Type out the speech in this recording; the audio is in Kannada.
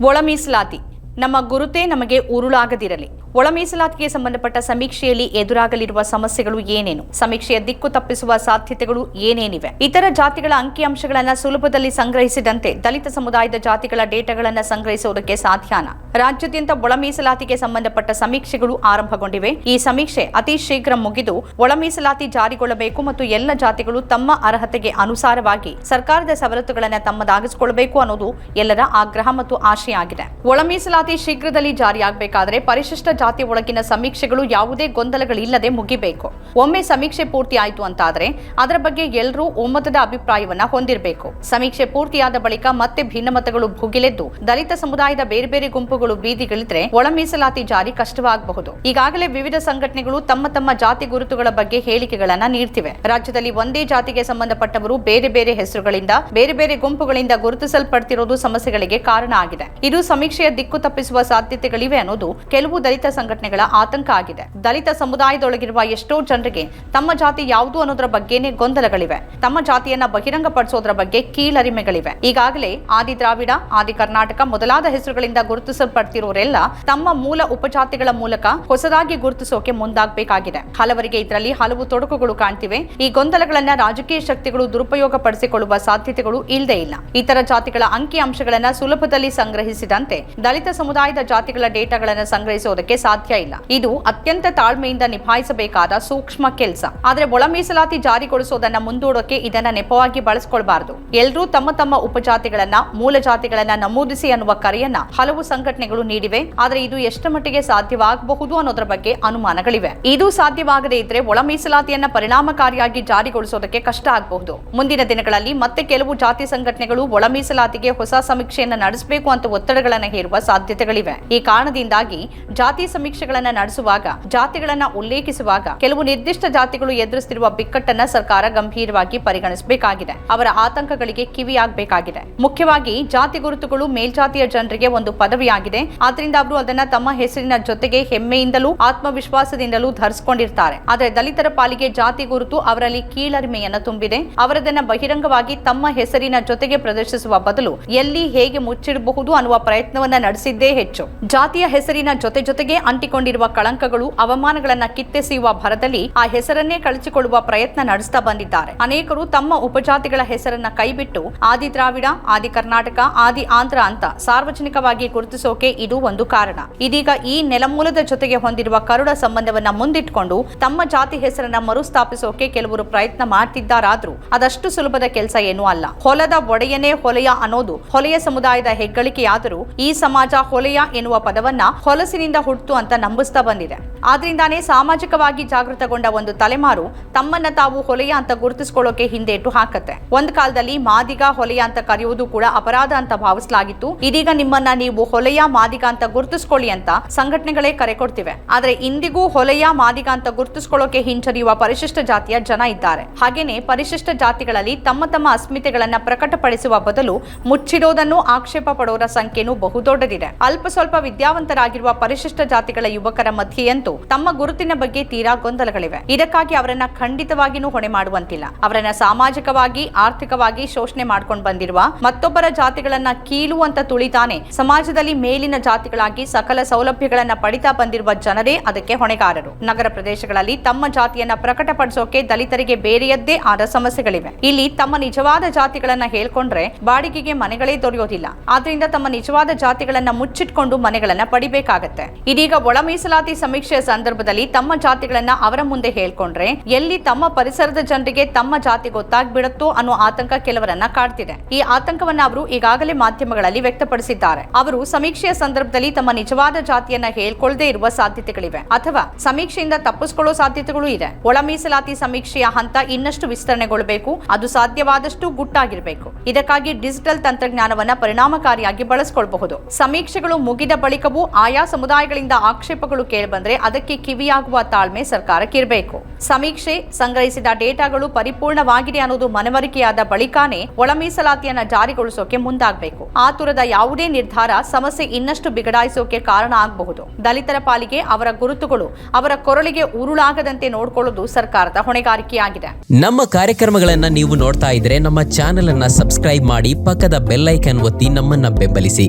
ಒಳ ಮೀಸಲಾತಿ ನಮ್ಮ ಗುರುತೇ ನಮಗೆ ಉರುಳಾಗದಿರಲಿ. ಒಳ ಮೀಸಲಾತಿಗೆ ಸಂಬಂಧಪಟ್ಟ ಸಮೀಕ್ಷೆಯಲ್ಲಿ ಎದುರಾಗಲಿರುವ ಸಮಸ್ಯೆಗಳು ಏನೇನು? ಸಮೀಕ್ಷೆಯ ದಿಕ್ಕು ತಪ್ಪಿಸುವ ಸಾಧ್ಯತೆಗಳು ಏನೇನಿವೆ? ಇತರ ಜಾತಿಗಳ ಅಂಕಿಅಂಶಗಳನ್ನು ಸುಲಭದಲ್ಲಿ ಸಂಗ್ರಹಿಸಿದಂತೆ ದಲಿತ ಸಮುದಾಯದ ಜಾತಿಗಳ ಡೇಟಾಗಳನ್ನು ಸಂಗ್ರಹಿಸುವುದಕ್ಕೆ ಸಾಧ್ಯಾನ? ರಾಜ್ಯಾದ್ಯಂತ ಒಳ ಮೀಸಲಾತಿಗೆ ಸಂಬಂಧಪಟ್ಟ ಸಮೀಕ್ಷೆಗಳು ಆರಂಭಗೊಂಡಿವೆ. ಈ ಸಮೀಕ್ಷೆ ಅತಿ ಶೀಘ್ರ ಮುಗಿದು ಒಳ ಮೀಸಲಾತಿ ಜಾರಿಗೊಳ್ಳಬೇಕು ಮತ್ತು ಎಲ್ಲ ಜಾತಿಗಳು ತಮ್ಮ ಅರ್ಹತೆಗೆ ಅನುಸಾರವಾಗಿ ಸರ್ಕಾರದ ಸವಲತ್ತುಗಳನ್ನು ತಮ್ಮದಾಗಿಸಿಕೊಳ್ಳಬೇಕು ಅನ್ನೋದು ಎಲ್ಲರ ಆಗ್ರಹ ಮತ್ತು ಆಶೆಯಾಗಿದೆ. ಆಗಿದೆ ಒಳ ಮೀಸಲಾತಿ ಶೀಘ್ರದಲ್ಲಿ ಜಾರಿಯಾಗಬೇಕಾದರೆ ಪರಿಶಿಷ್ಟ ಜಾತಿ ಒಳಗಿನ ಸಮೀಕ್ಷೆಗಳು ಯಾವುದೇ ಗೊಂದಲಗಳಿಲ್ಲದೆ ಮುಗಿಬೇಕು. ಒಮ್ಮೆ ಸಮೀಕ್ಷೆ ಪೂರ್ತಿ ಆಯಿತು ಅಂತಾದ್ರೆ ಅದರ ಬಗ್ಗೆ ಎಲ್ಲರೂ ಒಮ್ಮತದ ಅಭಿಪ್ರಾಯವನ್ನ ಹೊಂದಿರಬೇಕು. ಸಮೀಕ್ಷೆ ಪೂರ್ತಿಯಾದ ಬಳಿಕ ಮತ್ತೆ ಭಿನ್ನಮತಗಳು ಭುಗಿಲೆದ್ದು, ದಲಿತ ಸಮುದಾಯದ ಬೇರೆ ಬೇರೆ ಗುಂಪುಗಳು ಬೀದಿಗಿಳಿದ್ರೆ ಒಳ ಮೀಸಲಾತಿ ಜಾರಿ ಕಷ್ಟವಾಗಬಹುದು. ಈಗಾಗಲೇ ವಿವಿಧ ಸಂಘಟನೆಗಳು ತಮ್ಮ ತಮ್ಮ ಜಾತಿ ಗುರುತುಗಳ ಬಗ್ಗೆ ಹೇಳಿಕೆಗಳನ್ನ ನೀಡ್ತಿವೆ. ರಾಜ್ಯದಲ್ಲಿ ಒಂದೇ ಜಾತಿಗೆ ಸಂಬಂಧಪಟ್ಟವರು ಬೇರೆ ಬೇರೆ ಹೆಸರುಗಳಿಂದ, ಬೇರೆ ಬೇರೆ ಗುಂಪುಗಳಿಂದ ಗುರುತಿಸಲ್ಪಡ್ತಿರೋದು ಸಮಸ್ಯೆಗಳಿಗೆ ಕಾರಣ ಆಗಿದೆ. ಇದು ಸಮೀಕ್ಷೆಯ ದಿಕ್ಕು ತಪ್ಪಿಸುವ ಸಾಧ್ಯತೆಗಳಿವೆ ಅನ್ನೋದು ಕೆಲವು ದಲಿತ ಸಂಘಟನೆಗಳ ಆತಂಕ ಆಗಿದೆ. ದಲಿತ ಸಮುದಾಯದೊಳಗಿರುವ ಎಷ್ಟೋ ಜನರಿಗೆ ತಮ್ಮ ಜಾತಿ ಯಾವುದು ಅನ್ನೋದರ ಬಗ್ಗೆನೇ ಗೊಂದಲಗಳಿವೆ. ತಮ್ಮ ಜಾತಿಯನ್ನ ಬಹಿರಂಗಪಡಿಸೋದ್ರ ಬಗ್ಗೆ ಕೀಳರಿಮೆಗಳಿವೆ. ಈಗಾಗಲೇ ಆದಿ ದ್ರಾವಿಡ, ಆದಿ ಕರ್ನಾಟಕ ಮೊದಲಾದ ಹೆಸರುಗಳಿಂದ ಗುರುತಿಸಲ್ಪಡ್ತಿರೋರೆಲ್ಲ ತಮ್ಮ ಮೂಲ ಉಪಜಾತಿಗಳ ಮೂಲಕ ಹೊಸದಾಗಿ ಗುರುತಿಸೋಕೆ ಮುಂದಾಗಬೇಕಾಗಿದೆ. ಹಲವರಿಗೆ ಇದರಲ್ಲಿ ಹಲವು ತೊಡಕುಗಳು ಕಾಣ್ತಿವೆ. ಈ ಗೊಂದಲಗಳನ್ನ ರಾಜಕೀಯ ಶಕ್ತಿಗಳು ದುರುಪಯೋಗ ಪಡಿಸಿಕೊಳ್ಳುವ ಸಾಧ್ಯತೆಗಳು ಇಲ್ಲದೇ ಇಲ್ಲ. ಇತರ ಜಾತಿಗಳ ಅಂಕಿ ಅಂಶಗಳನ್ನ ಸುಲಭದಲ್ಲಿ ಸಂಗ್ರಹಿಸಿದಂತೆ ದಲಿತ ಸಮುದಾಯದ ಜಾತಿಗಳ ಡೇಟಾಗಳನ್ನು ಸಂಗ್ರಹಿಸುವುದಕ್ಕೆ ಸಾಧ್ಯ ಇಲ್ಲ. ಇದು ಅತ್ಯಂತ ತಾಳ್ಮೆಯಿಂದ ನಿಭಾಯಿಸಬೇಕಾದ ಸೂಕ್ಷ್ಮ ಕೆಲಸ. ಆದರೆ ಒಳ ಮೀಸಲಾತಿ ಜಾರಿಗೊಳಿಸೋದನ್ನ ಮುಂದೂಡೋಕೆ ಇದನ್ನ ನೆಪವಾಗಿ ಬಳಸಿಕೊಳ್ಬಾರದು. ಎಲ್ಲರೂ ತಮ್ಮ ತಮ್ಮ ಉಪಜಾತಿಗಳನ್ನ, ಮೂಲ ಜಾತಿಗಳನ್ನ ನಮೂದಿಸಿ ಅನ್ನುವ ಕರೆಯನ್ನ ಹಲವು ಸಂಘಟನೆಗಳು ನೀಡಿವೆ. ಆದರೆ ಇದು ಎಷ್ಟು ಮಟ್ಟಿಗೆ ಸಾಧ್ಯವಾಗಬಹುದು ಅನ್ನೋದ್ರ ಬಗ್ಗೆ ಅನುಮಾನಗಳಿವೆ. ಇದು ಸಾಧ್ಯವಾಗದೇ ಇದ್ರೆ ಒಳ ಮೀಸಲಾತಿಯನ್ನ ಪರಿಣಾಮಕಾರಿಯಾಗಿ ಜಾರಿಗೊಳಿಸೋದಕ್ಕೆ ಕಷ್ಟ ಆಗಬಹುದು. ಮುಂದಿನ ದಿನಗಳಲ್ಲಿ ಮತ್ತೆ ಕೆಲವು ಜಾತಿ ಸಂಘಟನೆಗಳು ಒಳ ಮೀಸಲಾತಿಗೆ ಹೊಸ ಸಮೀಕ್ಷೆಯನ್ನು ನಡೆಸಬೇಕು ಅಂತ ಒತ್ತಡಗಳನ್ನ ಹೇರುವ ಸಾಧ್ಯತೆಗಳಿವೆ ಈ ಕಾರಣದಿಂದಾಗಿ ಜಾತಿ ಸಮೀಕ್ಷೆಗಳನ್ನು ನಡೆಸುವಾಗ, ಜಾತಿಗಳನ್ನ ಉಲ್ಲೇಖಿಸುವಾಗ ಕೆಲವು ನಿರ್ದಿಷ್ಟ ಜಾತಿಗಳು ಎದುರಿಸುತ್ತಿರುವ ಬಿಕ್ಕಟ್ಟನ್ನ ಸರ್ಕಾರ ಗಂಭೀರವಾಗಿ ಪರಿಗಣಿಸಬೇಕಾಗಿದೆ. ಅವರ ಆತಂಕಗಳಿಗೆ ಕಿವಿಯಾಗಬೇಕಾಗಿದೆ. ಮುಖ್ಯವಾಗಿ ಜಾತಿ ಗುರುತುಗಳು ಮೇಲ್ಜಾತಿಯ ಜನರಿಗೆ ಒಂದು ಪದವಿಯಾಗಿದೆ. ಆದ್ರಿಂದ ಅವರು ಅದನ್ನ ತಮ್ಮ ಹೆಸರಿನ ಜೊತೆಗೆ ಹೆಮ್ಮೆಯಿಂದಲೂ, ಆತ್ಮವಿಶ್ವಾಸದಿಂದಲೂ ಧರಿಸಿಕೊಂಡಿರ್ತಾರೆ. ಆದರೆ ದಲಿತರ ಪಾಲಿಗೆ ಜಾತಿ ಗುರುತು ಅವರಲ್ಲಿ ಕೀಳರಿಮೆಯನ್ನ ತುಂಬಿದೆ. ಅವರದನ್ನ ಬಹಿರಂಗವಾಗಿ ತಮ್ಮ ಹೆಸರಿನ ಜೊತೆಗೆ ಪ್ರದರ್ಶಿಸುವ ಬದಲು ಎಲ್ಲಿ ಹೇಗೆ ಮುಚ್ಚಿಡಬಹುದು ಅನ್ನುವ ಪ್ರಯತ್ನವನ್ನ ನಡೆಸಿದ್ದೇ ಹೆಚ್ಚು. ಜಾತಿಯ ಹೆಸರಿನ ಜೊತೆ ಜೊತೆಗೆ ಅಂಟಿಕೊಂಡಿರುವ ಕಳಂಕಗಳು ಅವಮಾನಗಳನ್ನ ಕಿತ್ತೆಸೆಯುವ ಭರದಲ್ಲಿ ಆ ಹೆಸರನ್ನೇ ಕಳಚಿಕೊಳ್ಳುವ ಪ್ರಯತ್ನ ನಡೆಸ್ತಾ ಬಂದಿದ್ದಾರೆ. ಅನೇಕರು ತಮ್ಮ ಉಪಜಾತಿಗಳ ಹೆಸರನ್ನ ಕೈಬಿಟ್ಟು ಆದಿ ದ್ರಾವಿಡ, ಆದಿ ಕರ್ನಾಟಕ, ಆದಿ ಆಂಧ್ರ ಅಂತ ಸಾರ್ವಜನಿಕವಾಗಿ ಗುರುತಿಸೋಕೆ ಇದು ಒಂದು ಕಾರಣ. ಇದೀಗ ಈ ನೆಲಮೂಲದ ಜೊತೆಗೆ ಹೊಂದಿರುವ ಕರುಡ ಸಂಬಂಧವನ್ನ ಮುಂದಿಟ್ಕೊಂಡು ತಮ್ಮ ಜಾತಿ ಹೆಸರನ್ನ ಮರುಸ್ಥಾಪಿಸೋಕೆ ಕೆಲವರು ಪ್ರಯತ್ನ ಮಾಡ್ತಿದ್ದಾರಾದ್ರೂ ಅದಷ್ಟು ಸುಲಭದ ಕೆಲಸ ಏನೂ ಅಲ್ಲ. ಹೊಲದ ಒಡೆಯನೇ ಹೊಲೆಯ ಅನ್ನೋದು, ಹೊಲೆಯ ಸಮುದಾಯದ ಹೆಗ್ಗಳಿಕೆಯಾದರೂ ಈ ಸಮಾಜ ಹೊಲೆಯ ಎನ್ನುವ ಪದವನ್ನ ಹೊಲಸಿನಿಂದ ಹುಟ್ಟು ಅಂತ ನಂಬಿಸ್ತಾ ಬಂದಿದೆ. ಆದ್ರಿಂದಾನೇ ಸಾಮಾಜಿಕವಾಗಿ ಜಾಗೃತಗೊಂಡ ಒಂದು ತಲೆಮಾರು ತಮ್ಮನ್ನ ತಾವು ಹೊಲೆಯ ಅಂತ ಗುರುತಿಸಿಕೊಳ್ಳೋಕೆ ಹಿಂದೇಟು ಹಾಕತ್ತೆ. ಒಂದ್ ಕಾಲದಲ್ಲಿ ಮಾದಿಗ ಹೊಲೆಯ ಅಂತ ಕರೆಯುವುದು ಕೂಡ ಅಪರಾಧ ಅಂತ ಭಾವಿಸಲಾಗಿತ್ತು. ಇದೀಗ ನಿಮ್ಮನ್ನ ನೀವು ಹೊಲೆಯ ಮಾದಿಗ ಅಂತ ಗುರುತಿಸ್ಕೊಳ್ಳಿ ಅಂತ ಸಂಘಟನೆಗಳೇ ಕರೆ ಕೊಡ್ತಿವೆ. ಆದ್ರೆ ಇಂದಿಗೂ ಹೊಲೆಯ ಮಾದಿಗ ಅಂತ ಗುರುತಿಸ್ಕೊಳ್ಳೋಕೆ ಹಿಂಜರಿಯುವ ಪರಿಶಿಷ್ಟ ಜಾತಿಯ ಜನ ಇದ್ದಾರೆ. ಹಾಗೇನೆ ಪರಿಶಿಷ್ಟ ಜಾತಿಗಳಲ್ಲಿ ತಮ್ಮ ತಮ್ಮ ಅಸ್ಮಿತೆಗಳನ್ನ ಪ್ರಕಟಪಡಿಸುವ ಬದಲು ಮುಚ್ಚಿಡೋದನ್ನು ಆಕ್ಷೇಪ ಪಡೋರ ಸಂಖ್ಯೆನೂ ಬಹುದೊಡ್ಡದಿದೆ. ಅಲ್ಪ ಸ್ವಲ್ಪ ವಿದ್ಯಾವಂತರಾಗಿರುವ ಪರಿಶಿಷ್ಟ ಜಾತಿಗಳ ಯುವಕರ ಮಧ್ಯೆಯಂತೂ ತಮ್ಮ ಗುರುತಿನ ಬಗ್ಗೆ ತೀರಾ ಗೊಂದಲಗಳಿವೆ. ಇದಕ್ಕಾಗಿ ಅವರನ್ನ ಖಂಡಿತವಾಗಿಯೂ ಹೊಣೆ ಮಾಡುವಂತಿಲ್ಲ. ಅವರನ್ನ ಸಾಮಾಜಿಕವಾಗಿ, ಆರ್ಥಿಕವಾಗಿ ಶೋಷಣೆ ಮಾಡ್ಕೊಂಡು ಬಂದಿರುವ ಮತ್ತೊಬ್ಬರ ಜಾತಿಗಳನ್ನ ಕೀಳು ಅಂತ ತುಳಿತಾನೆ ಸಮಾಜದಲ್ಲಿ ಮೇಲಿನ ಜಾತಿಗಳಾಗಿ ಸಕಲ ಸೌಲಭ್ಯಗಳನ್ನ ಪಡಿತಾ ಬಂದಿರುವ ಜನರೇ ಅದಕ್ಕೆ ಹೊಣೆಗಾರರು. ನಗರ ಪ್ರದೇಶಗಳಲ್ಲಿ ತಮ್ಮ ಜಾತಿಯನ್ನ ಪ್ರಕಟಪಡಿಸೋಕೆ ದಲಿತರಿಗೆ ಬೇರೆಯದ್ದೇ ಆದ ಸಮಸ್ಯೆಗಳಿವೆ. ಇಲ್ಲಿ ತಮ್ಮ ನಿಜವಾದ ಜಾತಿಗಳನ್ನ ಹೇಳ್ಕೊಂಡ್ರೆ ಬಾಡಿಗೆಗೆ ಮನೆಗಳೇ ದೊರೆಯೋದಿಲ್ಲ. ಆದ್ರಿಂದ ತಮ್ಮ ನಿಜವಾದ ಜಾತಿಗಳನ್ನ ಮುಚ್ಚಿಟ್ಕೊಂಡು ಮನೆಗಳನ್ನ ಪಡಿಬೇಕಾಗತ್ತೆ. ಇದೀಗ ಒಳ ಮೀಸಲಾತಿ ಸಮೀಕ್ಷೆಯ ಸಂದರ್ಭದಲ್ಲಿ ತಮ್ಮ ಜಾತಿಗಳನ್ನ ಅವರ ಮುಂದೆ ಹೇಳ್ಕೊಂಡ್ರೆ ಎಲ್ಲಿ ತಮ್ಮ ಪರಿಸರದ ಜನರಿಗೆ ತಮ್ಮ ಜಾತಿ ಗೊತ್ತಾಗ್ಬಿಡುತ್ತೋ ಅನ್ನೋ ಆತಂಕ ಕೆಲವರನ್ನ ಕಾಡ್ತಿದೆ. ಈ ಆತಂಕವನ್ನ ಅವರು ಈಗಾಗಲೇ ಮಾಧ್ಯಮಗಳಲ್ಲಿ ವ್ಯಕ್ತಪಡಿಸಿದ್ದಾರೆ. ಅವರು ಸಮೀಕ್ಷೆಯ ಸಂದರ್ಭದಲ್ಲಿ ತಮ್ಮ ನಿಜವಾದ ಜಾತಿಯನ್ನ ಹೇಳ್ಕೊಳ್ಳದೆ ಇರುವ ಸಾಧ್ಯತೆಗಳಿವೆ. ಅಥವಾ ಸಮೀಕ್ಷೆಯಿಂದ ತಪ್ಪಿಸ್ಕೊಳ್ಳೋ ಸಾಧ್ಯತೆಗಳು ಇದೆ. ಒಳ ಮೀಸಲಾತಿ ಸಮೀಕ್ಷೆಯ ಹಂತ ಇನ್ನಷ್ಟು ವಿಸ್ತರಣೆಗೊಳ್ಳಬೇಕು ಅದು ಸಾಧ್ಯವಾದಷ್ಟು ಗುಟ್ಟಾಗಿರಬೇಕು. ಇದಕ್ಕಾಗಿ ಡಿಜಿಟಲ್ ತಂತ್ರಜ್ಞಾನವನ್ನ ಪರಿಣಾಮಕಾರಿಯಾಗಿ ಬಳಸಿಕೊಳ್ಳಬಹುದು ಸಮೀಕ್ಷೆಗಳು ಮುಗಿದ ಬಳಿಕವೂ ಆಯಾ ಸಮುದಾಯಗಳಿಂದ ಆಕ್ಷೇಪಗಳು ಕೇಳಿಬಂದ್ರೆ ಅದಕ್ಕೆ ಕಿವಿಯಾಗುವ ತಾಳ್ಮೆ ಸರ್ಕಾರಕ್ಕಿರಬೇಕು. ಸಮೀಕ್ಷೆ, ಸಂಗ್ರಹಿಸಿದ ಡೇಟಾಗಳು ಪರಿಪೂರ್ಣವಾಗಿದೆ ಅನ್ನೋದು ಮನವರಿಕೆಯಾದ ಬಳಿಕಾನೇ ಒಳ ಮೀಸಲಾತಿಯನ್ನ ಜಾರಿಗೊಳಿಸೋಕೆ ಮುಂದಾಗಬೇಕು. ಆತುರದ ಯಾವುದೇ ನಿರ್ಧಾರ ಸಮಸ್ಯೆ ಇನ್ನಷ್ಟು ಬಿಗಡಾಯಿಸೋಕೆ ಕಾರಣ ಆಗಬಹುದು. ದಲಿತರ ಪಾಲಿಗೆ ಅವರ ಗುರುತುಗಳು, ಅವರ ಕೊರಳಿಗೆ ಉರುಳಾಗದಂತೆ ನೋಡಿಕೊಳ್ಳುವುದು ಸರ್ಕಾರದ ಹೊಣೆಗಾರಿಕೆಯಾಗಿದೆ. ನಮ್ಮ ಕಾರ್ಯಕ್ರಮಗಳನ್ನ ನೀವು ನೋಡ್ತಾ ಇದ್ರೆ ನಮ್ಮ ಚಾನೆಲ್ ಅನ್ನ ಸಬ್ಸ್ಕ್ರೈಬ್ ಮಾಡಿ ಪಕ್ಕದ ಬೆಲ್ಲೈಕನ್ ಒತ್ತಿ ನಮ್ಮನ್ನ ಬೆಂಬಲಿಸಿ.